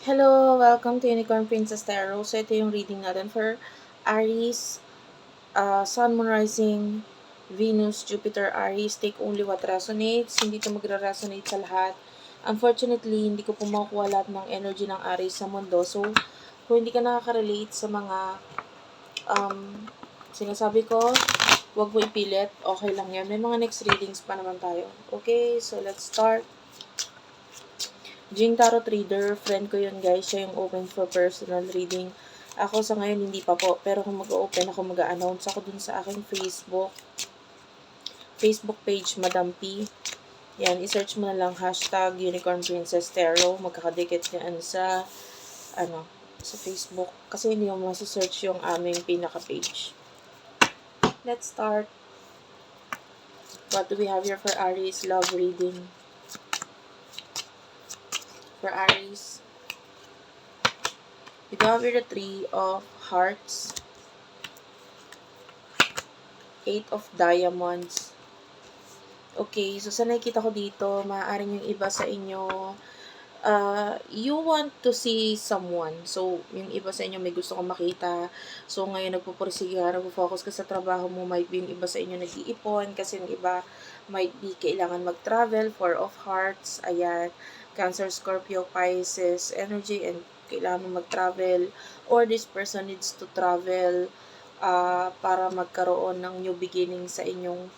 Hello! Welcome to Unicorn Princess Tarot. So, ito yung reading natin for Aries, uh, Sun, Moon, Rising, Venus, Jupiter, Aries. Take only what resonates. Hindi ito magre-resonate sa lahat. Unfortunately, hindi ko po makukuha lahat ng energy ng Aries sa mundo. So, kung hindi ka nakaka-relate sa mga um, sinasabi ko, huwag mo ipilit. Okay lang yan. May mga next readings pa naman tayo. Okay, so let's start. Jing Tarot Reader, friend ko yun guys, siya yung open for personal reading. Ako sa ngayon hindi pa po, pero kung mag-open ako, mag-announce ako dun sa aking Facebook. Facebook page, Madam P. Yan, i-search mo na lang hashtag Unicorn Princess Tarot. Magkakadikit yan sa, ano, sa Facebook. Kasi hindi mo masasearch yung aming pinaka-page. Let's start. What do we have here for Aries love reading? For Aries. We have here the Three of Hearts, Eight of Diamonds. Okay, so sa nakikita ko dito, maaaring yung iba sa inyo, uh, you want to see someone. So, yung iba sa inyo may gusto kong makita. So, ngayon nagpupursige ka, nagpo-focus ka sa trabaho mo. Might be yung iba sa inyo nag-iipon kasi yung iba might be kailangan mag-travel. Four of Hearts, ayan. Cancer, Scorpio, Pisces energy and kailangan mag-travel or this person needs to travel uh, para magkaroon ng new beginning sa inyong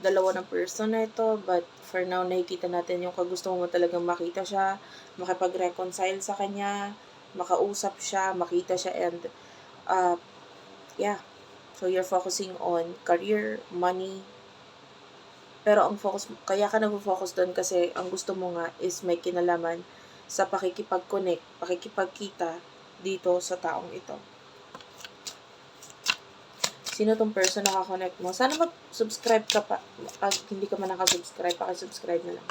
dalawa ng person na ito. But for now, nakikita natin yung kagusto mo talagang makita siya, makipag-reconcile sa kanya, makausap siya, makita siya, and uh, yeah. So, you're focusing on career, money, pero ang focus, kaya ka nag-focus doon kasi ang gusto mo nga is may kinalaman sa pakikipag-connect, pakikipagkita dito sa taong ito. Sino tong person na connect mo? Sana mag-subscribe ka pa. Pag hindi ka man nakasubscribe, pakisubscribe na lang.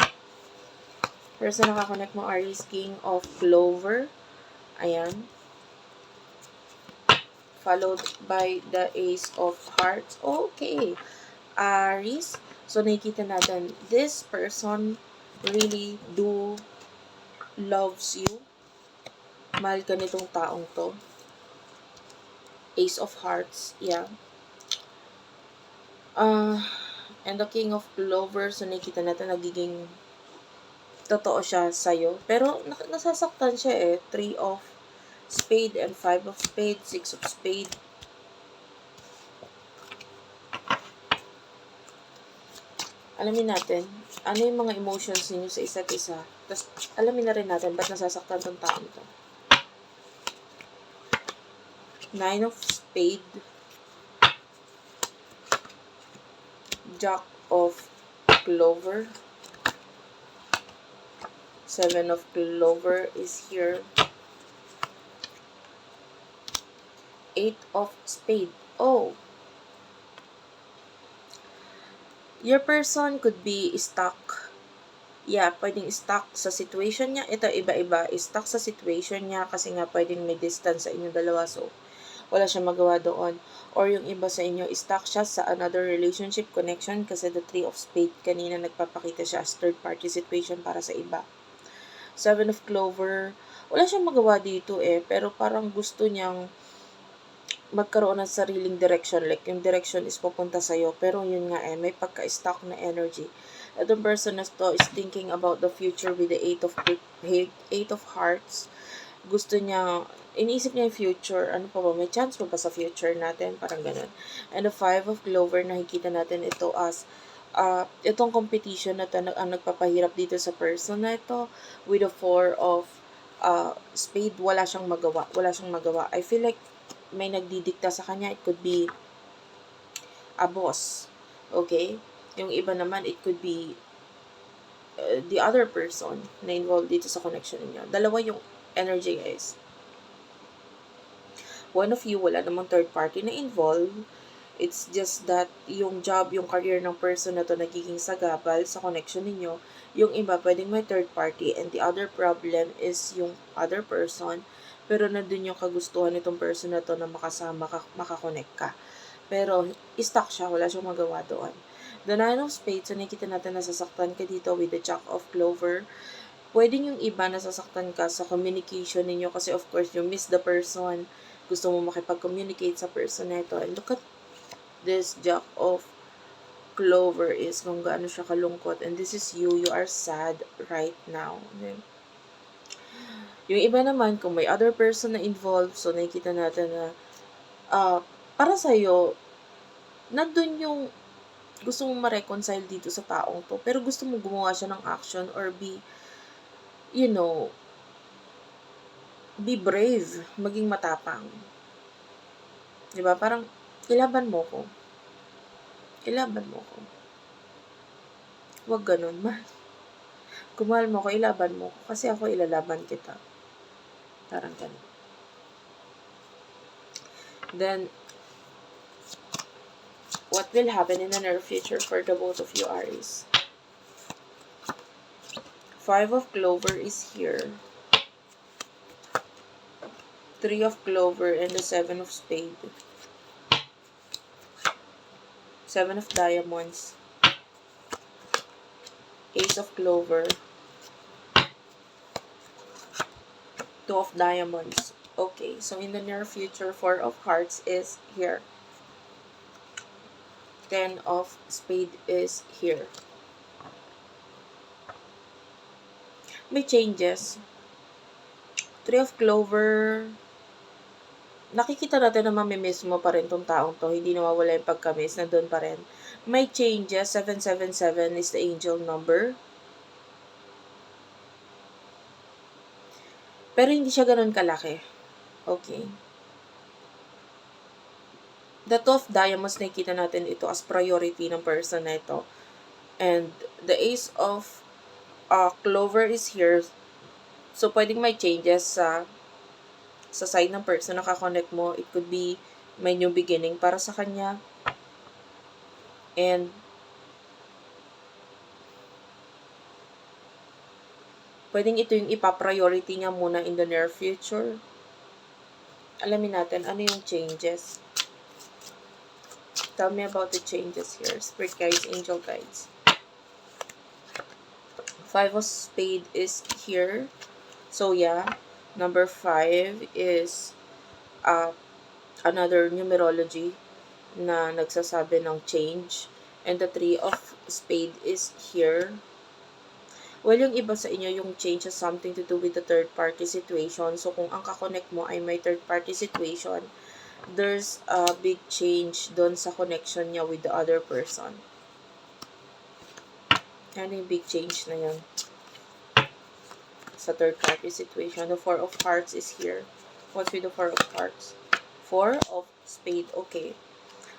Person na connect mo, Aries King of Clover. Ayan. Followed by the Ace of Hearts. Okay. Aries, So, nakikita natin, this person really do loves you. Mahal ka nitong taong to. Ace of Hearts, yeah. Uh, and the King of Lovers, so nakikita natin, nagiging totoo siya sa'yo. Pero, nasasaktan siya eh. Three of Spade and Five of Spade, Six of Spade. Alamin natin, ano yung mga emotions ninyo sa isa't isa. Tapos, alamin na rin natin, ba't nasasaktan tong taon to. Nine of Spade. Jack of Clover. Seven of Clover is here. Eight of Spade. Oh, Your person could be stuck. Yeah, pwedeng stuck sa situation niya. Ito, iba-iba. Stuck sa situation niya kasi nga pwedeng may distance sa inyong dalawa. So, wala siya magawa doon. Or yung iba sa inyo, stuck siya sa another relationship connection kasi the three of spade kanina nagpapakita siya as third party situation para sa iba. Seven of clover, wala siyang magawa dito eh, pero parang gusto niyang magkaroon ng sariling direction. Like, yung direction is pupunta sa'yo. Pero yun nga eh, may pagka-stuck na energy. Itong person na to is thinking about the future with the eight of, eight of hearts. Gusto niya, iniisip niya yung future. Ano pa ba? May chance pa ba sa future natin? Parang ganun. And the five of clover, nakikita natin ito as uh, itong competition na to ang nagpapahirap dito sa person na ito with the four of uh, spade, wala siyang magawa. Wala siyang magawa. I feel like may nagdidikta sa kanya, it could be a boss. Okay? Yung iba naman, it could be uh, the other person na involved dito sa connection niyo. Dalawa yung energy, guys. One of you, wala namang third party na involved. It's just that yung job, yung career ng person na to nagiging sagabal sa connection ninyo. Yung iba, pwedeng may third party. And the other problem is yung other person pero nandun yung kagustuhan nitong person na to na makasama, ka, ka. Pero, stuck siya, wala siyang magawa doon. The Nine of Spades, so nakikita natin nasasaktan ka dito with the Jack of Clover. Pwedeng yung iba nasasaktan ka sa communication ninyo kasi of course you miss the person. Gusto mo makipag-communicate sa person na ito. And look at this Jack of Clover is kung gaano siya kalungkot. And this is you. You are sad right now. Okay? Yung iba naman, kung may other person na involved, so nakikita natin na ah, para sa'yo, nandun yung gusto mong ma-reconcile dito sa taong to, pero gusto mong gumawa siya ng action or be, you know, be brave, maging matapang. 'Di ba? Parang, ilaban mo ko. Ilaban mo ko. Huwag ganun, ma. Kung mahal mo ko, ilaban mo. Kasi ako ilalaban kita. Parang ganun. Then, what will happen in the near future for the both of you Aries? Five of Clover is here. Three of Clover and the Seven of Spade. Seven of Diamonds. Ace of Clover. Two of Diamonds. Okay, so in the near future, Four of Hearts is here. Ten of Spade is here. May changes. Three of Clover. Nakikita natin na mamimiss mo pa rin tong taong to. Hindi nawawala yung pagkamiss. Nandun pa rin. May changes. 777 is the angel number. Pero hindi siya ganun kalaki. Okay. The two of diamonds, nakikita natin ito as priority ng person na ito. And the ace of uh, clover is here. So, pwedeng may changes sa sa side ng person na kakonect mo. It could be may new beginning para sa kanya. And pwedeng ito yung ipa-priority niya muna in the near future. Alamin natin ano yung changes. Tell me about the changes here. Spirit guides, angel guides. Five of spade is here. So yeah, number five is uh, another numerology na nagsasabi ng change. And the three of spade is here. Well, yung iba sa inyo, yung change has something to do with the third party situation. So, kung ang kakonect mo ay may third party situation, there's a big change doon sa connection niya with the other person. Ano yung big change na yun? Sa third party situation. The four of hearts is here. What's with the four of hearts? Four of spade. Okay.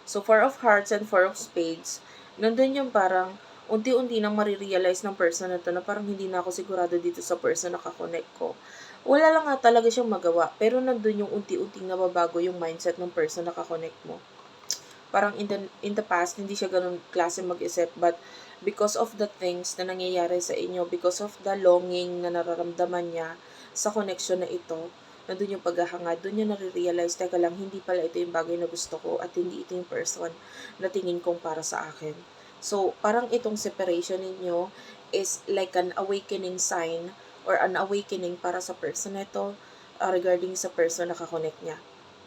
So, four of hearts and four of spades. Nandun yung parang unti-unti nang marirealize ng person na to na parang hindi na ako sigurado dito sa person na kakonect ko. Wala lang nga talaga siyang magawa, pero nandun yung unti-unting nababago yung mindset ng person na kakonect mo. Parang in the, in the past, hindi siya ganun klase mag-isip, but because of the things na nangyayari sa inyo, because of the longing na nararamdaman niya sa connection na ito, nandun yung paghahangad, doon niya nare-realize, teka lang, hindi pala ito yung bagay na gusto ko at hindi ito yung person na tingin kong para sa akin. So, parang itong separation ninyo is like an awakening sign or an awakening para sa person na ito uh, regarding sa person na kakonect niya.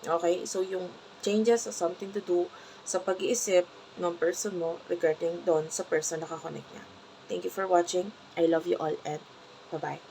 Okay? So, yung changes has something to do sa pag-iisip ng person mo regarding doon sa person na kakonect niya. Thank you for watching. I love you all and bye-bye.